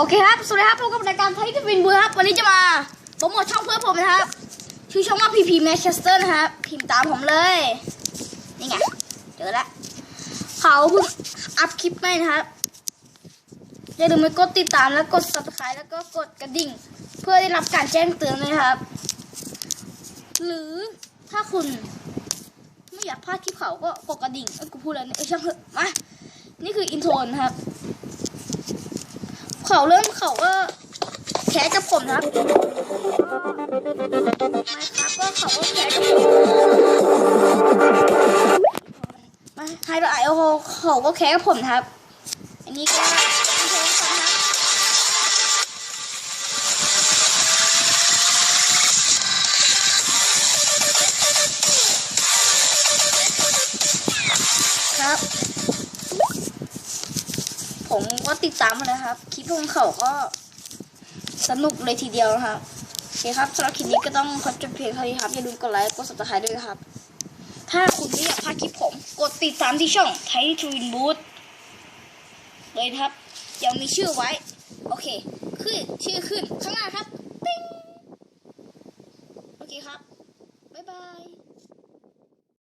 โอเคครับ สวัสดีครับพบกับรายการไทยทวินบูครับ วันนี้จะมาโปรโมทช่องเพื่อนผมนะครับ ชื่อช่องว่าพีพีแมนเชสเตอร์นะครับ พิมพ์ตามผมเลย นี่ไง เจอแล้วเขาเพิ่งอัพคลิปไปนะครับ อย่าลืมไปกดติดตามแล้วกด subscribe แล้วก็กดกระดิ่ง เพื่อได้รับการแจ้งเตือนนะครับ หรือถ้าคุณไม่อยากพลาดคลิปเขาก็กดกระดิ่งเอ้ยกูพูดแล้วเนี่ยเอ้ยช่างเถอะมา นี่คืออินโทรนะครับ เขาเริ่มเขาก็แค้กับผมนะครับไม่ครับก็เขาก็แค้กับผมมาไฮไปไอโอโเขาก็แค้กับผมครับ อันนี้ก็อินโทรกันนะครับครับ ผมก็ติดตามนะครับ คลิปของเขาก็สนุกเลยทีเดียวนะครับโอเคครับสำหรับคลิปนี้ก็ต้องขอจบเพียงเท่านี้ครับ อย่าลืมกดไลค์กด subscribe ด้วยครับ ถ้าคุณไม่อยากพลาดคลิปผม กดติดตามที่ช่องไทยทวินบูธเลยครับยังมีชื่อไว้ โอเคขึ้นชื่อขึ้นข้างหน้าครับปิ้งโอเคครับ บ๊ายบาย